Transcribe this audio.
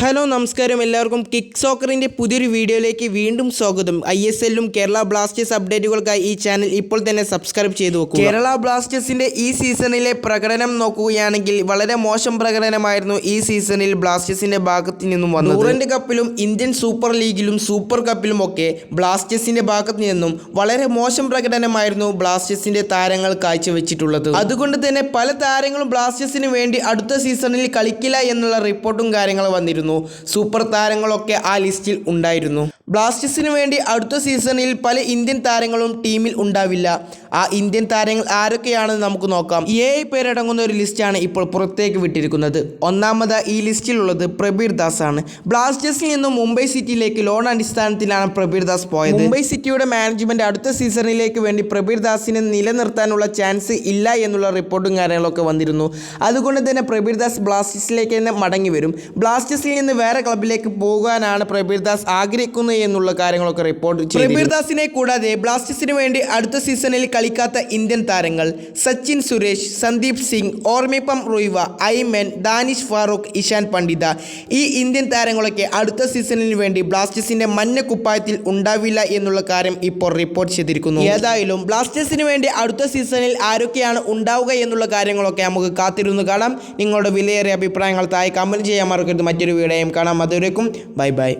Hello നമസ്കാരം. എല്ലാവർക്കും kick സോക്കറിന്റെ പുതിയൊരു വീഡിയോയിലേക്ക് വീണ്ടും സ്വാഗതം. ഐ എസ് എല്ലും കേരള ബ്ലാസ്റ്റേഴ്സ് അപ്ഡേറ്റുകൾക്കായി ഈ ചാനൽ ഇപ്പോൾ തന്നെ സബ്സ്ക്രൈബ് ചെയ്തു നോക്കുക കേരള ബ്ലാസ്റ്റേഴ്സിന്റെ ഈ സീസണിലെ പ്രകടനം നോക്കുകയാണെങ്കിൽ വളരെ മോശം പ്രകടനമായിരുന്നു ഈ സീസണിൽ ബ്ലാസ്റ്റേഴ്സിന്റെ ഭാഗത്ത് നിന്നും വന്നത്. ടൂറന്റ് കപ്പിലും ഇന്ത്യൻ സൂപ്പർ ലീഗിലും സൂപ്പർ കപ്പിലും ഒക്കെ ബ്ലാസ്റ്റേഴ്സിന്റെ ഭാഗത്ത് നിന്നും വളരെ മോശം പ്രകടനമായിരുന്നു ബ്ലാസ്റ്റേഴ്സിന്റെ താരങ്ങൾ കാഴ്ചവെച്ചിട്ടുള്ളത്. അതുകൊണ്ട് തന്നെ പല താരങ്ങളും ബ്ലാസ്റ്റേഴ്സിന് വേണ്ടി അടുത്ത സീസണിൽ കളിക്കില്ല എന്നുള്ള റിപ്പോർട്ടും കാര്യങ്ങളും വന്നിരുന്നു. സൂപ്പർ താരങ്ങളൊക്കെ ആ ലിസ്റ്റിൽ ഉണ്ടായിരുന്നു. ബ്ലാസ്റ്റേഴ്സിന് വേണ്ടി അടുത്ത സീസണിൽ പല ഇന്ത്യൻ താരങ്ങളും ടീമിൽ ഉണ്ടാവില്ല. ആ ഇന്ത്യൻ താരങ്ങൾ ആരൊക്കെയാണെന്ന് നമുക്ക് നോക്കാം. ഏഴ് പേരടങ്ങുന്ന ഒരു ലിസ്റ്റാണ് ഇപ്പോൾ പുറത്തേക്ക് വിട്ടിരിക്കുന്നത്. ഒന്നാമത് ഈ ലിസ്റ്റിലുള്ളത് പ്രബീർ ദാസ് ആണ് ബ്ലാസ്റ്റേഴ്സിൽ നിന്നും മുംബൈ സിറ്റിയിലേക്ക് ലോൺ അടിസ്ഥാനത്തിലാണ് പ്രബീർ ദാസ് പോയത്. മുംബൈ സിറ്റിയുടെ മാനേജ്മെന്റ് അടുത്ത സീസണിലേക്ക് വേണ്ടി പ്രബീർ ദാസിനെ നിലനിർത്താനുള്ള ചാൻസ് ഇല്ല എന്നുള്ള റിപ്പോർട്ടും കാര്യങ്ങളൊക്കെ വന്നിരുന്നു. അതുകൊണ്ട് തന്നെ പ്രബീർ ദാസ് ബ്ലാസ്റ്റേഴ്സിലേക്ക് തന്നെ മടങ്ങി വരും. ബ്ലാസ്റ്റേഴ്സിൽ നിന്ന് വേറെ ക്ലബിലേക്ക് പോകാനാണ് പ്രബീർ ദാസ് ആഗ്രഹിക്കുന്നത് എന്നുള്ള കാര്യങ്ങളൊക്കെ റിപ്പോർട്ട് ചെയ്തു പ്രബീർ ദാസിനെ കൂടാതെ ബ്ലാസ്റ്റേഴ്സിന് വേണ്ടി അടുത്ത സീസണിൽ കളിക്കാത്ത ഇന്ത്യൻ താരങ്ങൾ സച്ചിൻ സുരേഷ് സന്ദീപ് സിംഗ് ഓർമിപ്പം റോയ്വ ഐമൻ ദാനിഷ് ഫാറൂഖ് ഇഷാൻ പണ്ഡിത. ഈ ഇന്ത്യൻ താരങ്ങളൊക്കെ അടുത്ത സീസണിന് വേണ്ടി ബ്ലാസ്റ്റേഴ്സിന്റെ മഞ്ഞ കുപ്പായത്തിൽ ഉണ്ടാവില്ല എന്നുള്ള കാര്യം ഇപ്പോൾ റിപ്പോർട്ട് ചെയ്തിരിക്കുന്നു. ഏതായാലും ബ്ലാസ്റ്റേഴ്സിന് വേണ്ടി അടുത്ത സീസണിൽ ആരൊക്കെയാണ് ഉണ്ടാവുക എന്നുള്ള കാര്യങ്ങളൊക്കെ നമുക്ക് കാത്തിരുന്ന് കാണാം. നിങ്ങളുടെ വിലയേറിയ അഭിപ്രായങ്ങൾ തായി കമന്റ് ചെയ്യാൻ മറക്കരുത്. മറ്റൊരു വീഡിയോയും കാണാം. അതുവരേക്കും ബൈ ബൈ.